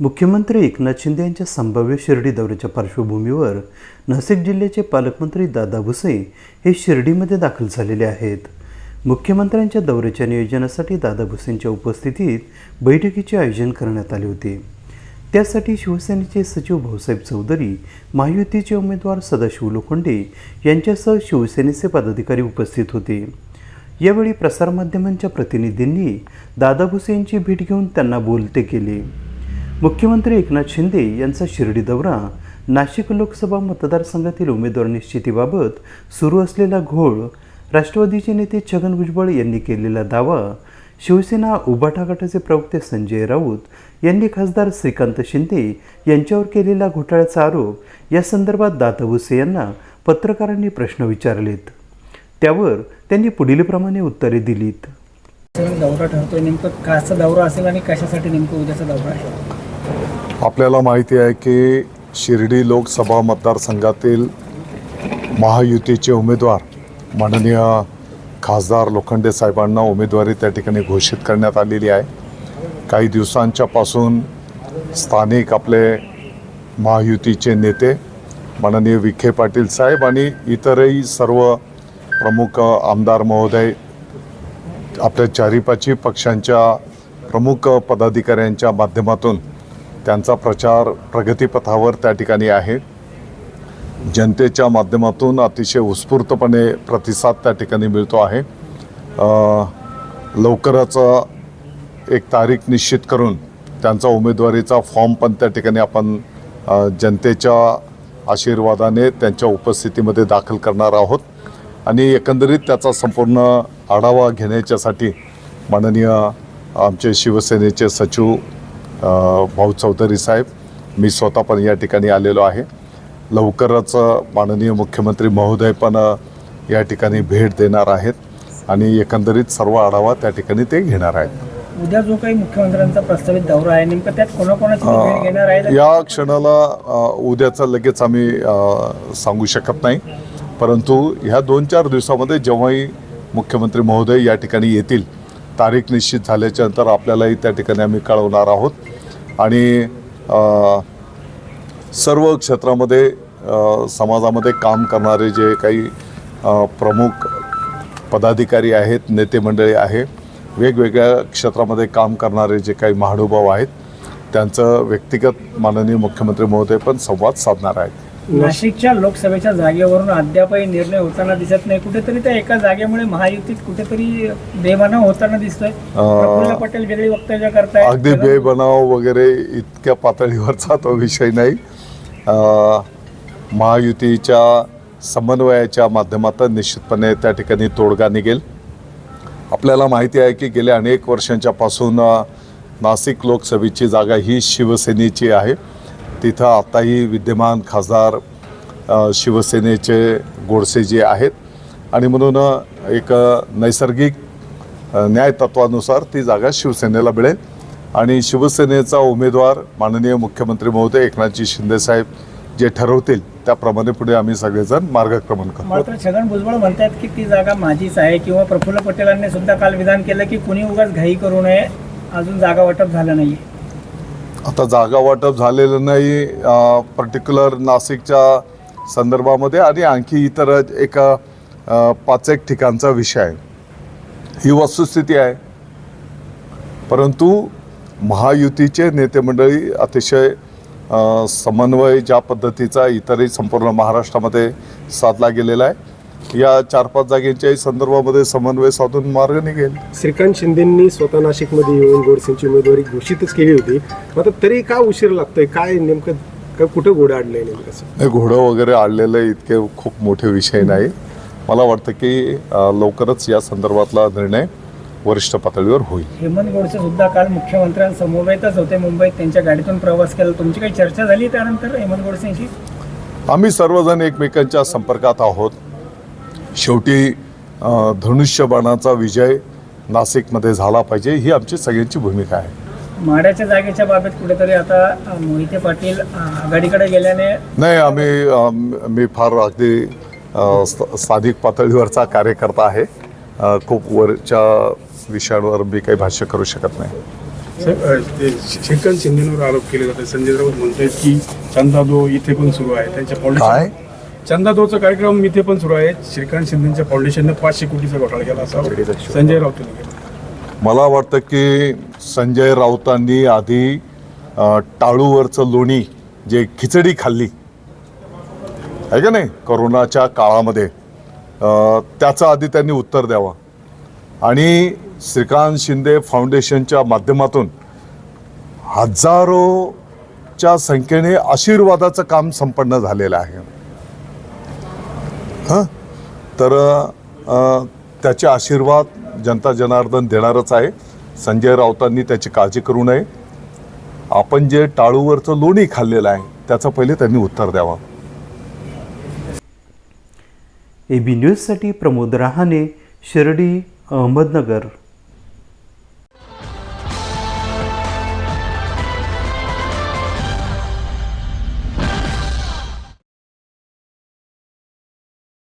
मुख्यमंत्री एकनाथ शिंदे यांच्या संभाव्य शिर्डी दौऱ्याच्या पार्श्वभूमीवर नाशिक जिल्ह्याचे पालकमंत्री दादा भुसे हे शिर्डीमध्ये दाखल झालेले आहेत. मुख्यमंत्र्यांच्या दौऱ्याच्या नियोजनासाठी दादा भुसेंच्या उपस्थितीत बैठकीचे आयोजन करण्यात आले होते. त्यासाठी शिवसेनेचे सचिव भाऊसाहेब चौधरी महायुतीचे उमेदवार सदाशिव लोखंडे यांच्यासह शिवसेनेचे पदाधिकारी उपस्थित होते. यावेळी प्रसारमाध्यमांच्या प्रतिनिधींनी दादा भुसे यांची भेट घेऊन त्यांना बोलते केले. मुख्यमंत्री एकनाथ शिंदे यांचा शिर्डी दौरा. नाशिक लोकसभा मतदारसंघातील उमेदवार निश्चितीबाबत सुरू असलेला घोळ. राष्ट्रवादीचे नेते छगन भुजबळ यांनी केलेला दावा. शिवसेना उभाटा गटाचे प्रवक्ते संजय राऊत यांनी खासदार श्रीकांत शिंदे यांच्यावर केलेला घोटाळ्याचा आरोप. या संदर्भात दादा यांना पत्रकारांनी प्रश्न विचारलेत. त्यावर त्यांनी पुढीलप्रमाणे उत्तरे दिलीत. दौरा ठरतोय नेमकं काचा दौरा असेल आणि कशासाठी नेमकं उद्याचा दौरा आहे? आपल्याला माहिती आहे की शिर्डी लोकसभा मतदारसंघातील महायुतीचे उमेदवार माननीय खासदार लोखंडे साहेबांना उमेदवारी त्या ठिकाणी घोषित करण्यात आलेली आहे. काही दिवसांच्या पासून स्थानिक आपले महायुतीचे नेते माननीय विखे पाटील साहेब आणि इतरही सर्व प्रमुख आमदार महोदय आपल्या चारीपाची पक्षांच्या प्रमुख पदाधिकाऱ्यांच्या माध्यमातून त्यांचा प्रचार प्रगतीपथावर त्या ठिकाणी आहे. जनतेच्या माध्यमातून अतिशय उत्स्फूर्तपणे प्रतिसाद त्या ठिकाणी मिळतो आहे. लवकरच एक तारीख निश्चित करून त्यांचा उमेदवारीचा फॉर्म पण त्या ठिकाणी आपण जनतेच्या आशीर्वादाने त्यांच्या उपस्थितीमध्ये दाखल करणार आहोत. आणि एकंदरीत त्याचा संपूर्ण आढावा घेण्याच्यासाठी माननीय आमचे शिवसेनेचे सचिव भाऊ चौधरी साहेब मी स्वतः पण या ठिकाणी आलेलो आहे. लवकरच माननीय मुख्यमंत्री महोदय पण या ठिकाणी भेट देणार आहेत आणि एकंदरीत सर्व आढावा त्या ठिकाणी ते घेणार आहेत. उद्या जो काही मुख्यमंत्र्यांचा प्रस्तावित दौरा आहे नेमकं त्यात कोणाकोणाची घेणार आहे या क्षणाला उद्याचं लगेच आम्ही सांगू शकत नाही. परंतु ह्या दोन चार दिवसामध्ये जेव्हाही मुख्यमंत्री महोदय या ठिकाणी येतील तारीख निश्चित झाल्याच्यानंतर आपल्यालाही त्या ठिकाणी आम्ही कळवणार आहोत. आणि सर्व क्षेत्रामध्ये समाजामध्ये काम करणारे जे काही प्रमुख पदाधिकारी आहेत नेते मंडळी आहे वेगवेगळ्या क्षेत्रामध्ये काम करणारे जे काही महानुभाव आहेत त्यांचं व्यक्तिगत माननीय मुख्यमंत्री महोदय पण संवाद साधणार आहेत. नाशिकच्या लोकसभेच्या जागेवरून अद्यापही निर्णय होताना दिसत नाही. कुठेतरी त्या एका जागेमुळे महायुतीत कुठेतरी बेमाना होताना दिसतोय. प्रफुल्ल पटेल वेगळी वक्तव्य करतायत. अगदी बेबनाव वगैरे इतक्या पातळीवरचा तो विषय नाही. महायुतीच्या समन्वयाच्या माध्यमातून निश्चितपणे त्या ठिकाणी तोडगा निघेल. आपल्याला माहिती आहे की गेल्या अनेक वर्षांच्या पासून नाशिक लोकसभेची जागा ही शिवसेनेची आहे. तिथं आताही विद्यमान खासदार शिवसेनेचे गोडसे जे आहेत आणि म्हणून एक नैसर्गिक न्यायतत्वानुसार न्याय तत्वानुसार ती जागा शिवसेनेला मिळेल. आणि शिवसेनेचा उमेदवार माननीय मुख्यमंत्री महोदय एकनाथजी शिंदेसाहेब जे ठरवतील त्याप्रमाणे पुढे आम्ही सगळेजण मार्गक्रमण करतो. मात्र छगन भुजबळ म्हणतात की ती जागा माझीच आहे किंवा प्रफुल्ल पटेलांनी सुद्धा काल विधान केलं की कुणी उगाच घाई करू नये. अजून जागा वाटप झालं नाही आता जागा वाटप झालेलं नाही पर्टिक्युलर नाशिकच्या संदर्भामध्ये आणि आणखी इतर एक पाच एक ठिकाणचा विषय आहे. ही वस्तुस्थिती आहे. परंतु महायुतीचे नेते मंडळी अतिशय समन्वय ज्या पद्धतीचा इतरही संपूर्ण महाराष्ट्रामध्ये साधला गेलेला आहे. या चार पाच जागेंच्याही संदर्भामध्ये समन्वय साधून मार्ग निघेल. श्रीकांत शिंदेंनी स्वतः नाशिकमध्ये येऊन गोडसेंची उमेदवारी घोषितच केली होती. मात्र तरी का उशीर लागतोय? काय नेमकं काय कुठं घोडं अडलंय नेमकं असं? घोडं वगैरे आणलेलं इतके खूप मोठे विषय नाही. मला वाटतं की लवकरच या संदर्भातला निर्णय वरिष्ठ पातळीवर होईल. हेमंत गोडसे सुद्धा काल मुख्यमंत्र्यांसमवेतच होते मुंबईत. त्यांच्या गाडीतून प्रवास केला. तुमची काही चर्चा झाली त्यानंतर हेमंत गोडसेंशी? आम्ही सर्वजण एकमेकांच्या संपर्कात आहोत. शेवटी धनुष्यबाणाचा विजय नाशिकमध्ये झाला पाहिजे ही आमची सगळ्यांची भूमिका आहे. माड्याच्या जागेच्या बाबत कुठेतरी आता मोहिते पाटील आघाडीकडे गेल्याने नाही आम्ही मी फार अगदी स्थानिक पातळीवरचा कार्यकर्ता आहे. खूप वरच्या विषयांवर मी काही भाष्य करू शकत नाही. श्रीकांत शिंदेवर आरोप केले जाते संजय राऊत म्हणतात की चंदादो इथे पण सुरू आहे. त्यांच्या काय? चंदादोचा कार्यक्रम इथे पण सुरू आहे. श्रीकांत शिंदेच्या फाउंडेशनने पाचशे कोटीचा घोटाळा केला असा संजय राऊत मला वाटतं की संजय राऊतांनी आधी टाळूवरचं लोणी जे खिचडी खाल्ली आहे का नाही? करोनाच्या काळामध्ये त्याचं आधी त्यांनी उत्तर द्यावं. आणि श्रीकांत शिंदे फाउंडेशनच्या माध्यमातून हजारोच्या संख्येने आशीर्वादाचं काम संपन्न झालेलं आहे. हां? तर त्याचे आशीर्वाद जनता जनार्दन देणारच आहे. संजय राऊतांनी त्याची काळजी करू नये. आपण जे टाळूवरचं लोणी खाल्लेलं आहे त्याचं पहिले त्यांनी उत्तर द्यावं. ए बी न्यूजसाठी प्रमोद रहाणे शिर्डी अहमदनगर.